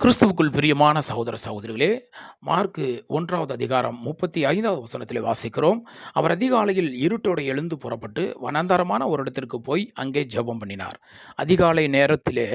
கிறிஸ்துவுக்குள் பிரியமான சகோதர சகோதரிகளே மார்க்கு ஒன்றாவது அதிகாரம் முப்பத்தி ஐந்தாவது வசனத்தில் வாசிக்கிறோம். அவர் அதிகாலையில் இருட்டோடு எழுந்து புறப்பட்டு வனாந்தரமான ஒரு இடத்திற்கு போய் அங்கே ஜெபம் பண்ணினார். அதிகாலை நேரத்திலே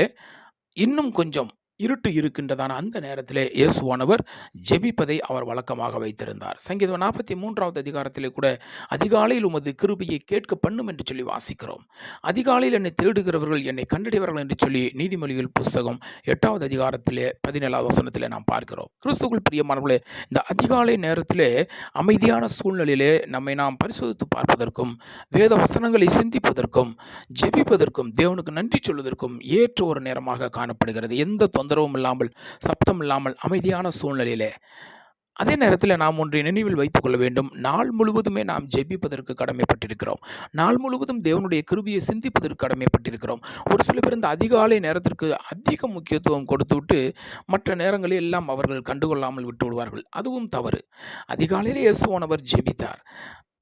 இன்னும் கொஞ்சம் இருட்டு இருக்கின்றதான அந்த நேரத்திலே இயேசுவானவர் ஜெபிப்பதை அவர் வழக்கமாக வைத்திருந்தார். சங்கீதம் நாற்பத்தி மூன்றாவது அதிகாரத்திலே கூட அதிகாலையில் உமது கிருபையை கேட்க பண்ணும் என்று சொல்லி வாசிக்கிறோம். அதிகாலையில் என்னை தேடுகிறவர்கள் என்னை கண்டடைவார்கள் என்று சொல்லி நீதிமொழிகள் புஸ்தகம் எட்டாவது அதிகாரத்திலே பதினேழாவது வசனத்திலே நாம் பார்க்கிறோம். கிறிஸ்துக்குள் பிரியமானவர்களே இந்த அதிகாலை நேரத்திலே அமைதியான சூழ்நிலையிலே நம்மை நாம் பரிசோதித்து பார்ப்பதற்கும் வேத வசனங்களை சிந்திப்பதற்கும் ஜெபிப்பதற்கும் தேவனுக்கு நன்றி சொல்வதற்கும் ஏற்ற ஒரு நேரமாக காணப்படுகிறது. எந்த தொந்தரவும் இல்லாமல் சப்தம் இல்லாமல் அமைதியான சூழ்நிலையிலே. அதே நேரத்தில் நாம் ஒன்றை நினைவில் வைத்துக் கொள்ள வேண்டும். நாள் முழுவதுமே நாம் ஜெபிப்பதற்கு கடமைப்பட்டிருக்கிறோம். நாள் முழுவதும் தேவனுடைய கிருபியை சிந்திப்பதற்கு கடமைப்பட்டிருக்கிறோம். ஒரு சில பேர் இந்த அதிகாலை நேரத்திற்கு அதிக முக்கியத்துவம் கொடுத்துவிட்டு மற்ற நேரங்களில் எல்லாம் அவர்கள் கண்டுகொள்ளாமல் விட்டு விடுவார்கள். அதுவும் தவறு. அதிகாலையிலே இயேசுவானவர் ஜெபித்தார்.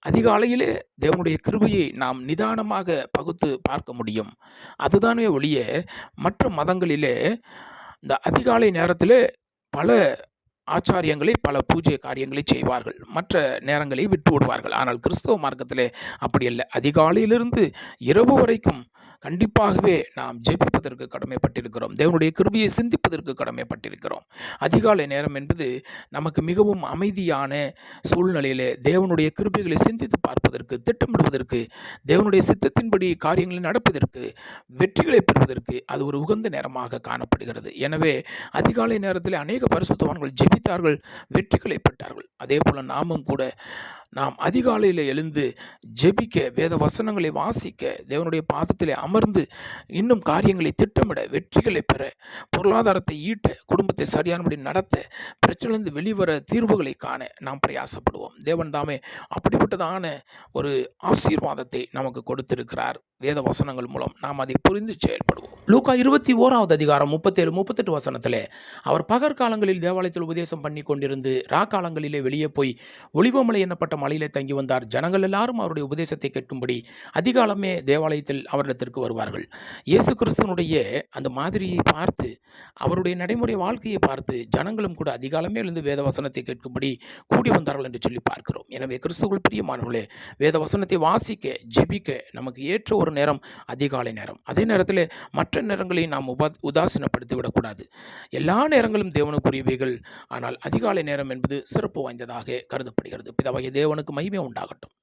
அதிகாலையிலே தேவனுடைய கிருபையை நாம் நிதானமாக பகுத்து பார்க்க முடியும். அதுதானே ஒழிய மற்ற மதங்களிலே இந்த அதிகாலை நேரத்தில் பல ஆச்சாரியங்களை பல பூஜை காரியங்களை செய்வார்கள். மற்ற நேரங்களை விட்டு விடுவார்கள். ஆனால் கிறிஸ்தவ மார்க்கத்தில் அப்படி அல்ல. அதிகாலையிலிருந்து இரவு வரைக்கும் கண்டிப்பாகவே நாம் ஜெபிப்பதற்கு கடமைப்பட்டிருக்கிறோம். தேவனுடைய கிருபியை சிந்திப்பதற்கு கடமைப்பட்டிருக்கிறோம். அதிகாலை நேரம் என்பது நமக்கு மிகவும் அமைதியான சூழ்நிலையிலே தேவனுடைய கிருபிகளை சிந்தித்து பார்ப்பதற்கு திட்டமிடுவதற்கு தேவனுடைய சித்தத்தின்படி காரியங்களை நடப்பதற்கு வெற்றிகளை பெறுவதற்கு அது ஒரு உகந்த நேரமாக காணப்படுகிறது. எனவே அதிகாலை நேரத்தில் அநேக பரிசுத்தவான்கள் ஜெபித்தார்கள் வெற்றிகளை பெற்றார்கள். அதே போல் நாமும் கூட நாம் அதிகாலையில் எழுந்து ஜெபிக்க வேத வசனங்களை வாசிக்க தேவனுடைய பாதத்திலே அமர்ந்து இன்னும் காரியங்களை திட்டமிட வெற்றிகளை பெற பொருளாதாரத்தை ஈட்ட குடும்பத்தை சரியானபடி நடத்த பிரச்சனையிலிருந்து வெளிவர தீர்வுகளை காண நாம் பிரயாசப்படுவோம். தேவன் தாமே அப்படிப்பட்டதான ஒரு ஆசீர்வாதத்தை நமக்கு கொடுத்திருக்கிறார். வேத வசனங்கள் மூலம் நாம் அதை புரிந்து செயல்படுவோம். லூக்கா இருபத்தி ஓராவது அதிகாரம் முப்பத்தேழு முப்பத்தெட்டு வசனத்திலே அவர் பகற்காலங்களில் தேவாலயத்தில் உபதேசம் பண்ணி கொண்டிருந்து ராக்காலங்களிலே வெளியே போய் ஒளிவமலை என்னப்பட்ட மலையிலே தங்கி வந்தார். ஜனங்கள் எல்லாரும் அவருடைய உபதேசத்தை கேட்கும்படி அதிகாலமே தேவாலயத்தில் அவரிடத்திற்கு வருவார்கள். இயேசு கிறிஸ்தனுடைய அந்த மாதிரியை பார்த்து அவருடைய நடைமுறை வாழ்க்கையை பார்த்து ஜனங்களும் கூட அதிகாலமே எழுந்து வேத வசனத்தை கேட்கும்படி கூடி வந்தார்கள் என்று சொல்லி பார்க்கிறோம். எனவே கிறிஸ்துவுள் பிரியமானவர்களே வேத வசனத்தை வாசிக்க ஜெபிக்க நமக்கு ஏற்ற ஒரு நேரம் அதிகாலை நேரம். அதே நேரத்தில் மற்ற நேரங்களையும் நாம் உபா உதாசீனப்படுத்தி விடக்கூடாது எல்லா நேரங்களும் தேவனுக்குரியவைகள். ஆனால் அதிகாலை நேரம் என்பது சிறப்பு வாய்ந்ததாக கருதப்படுகிறது. பிதாவாகிய தேவனுக்கு மகிமை உண்டாகட்டும்.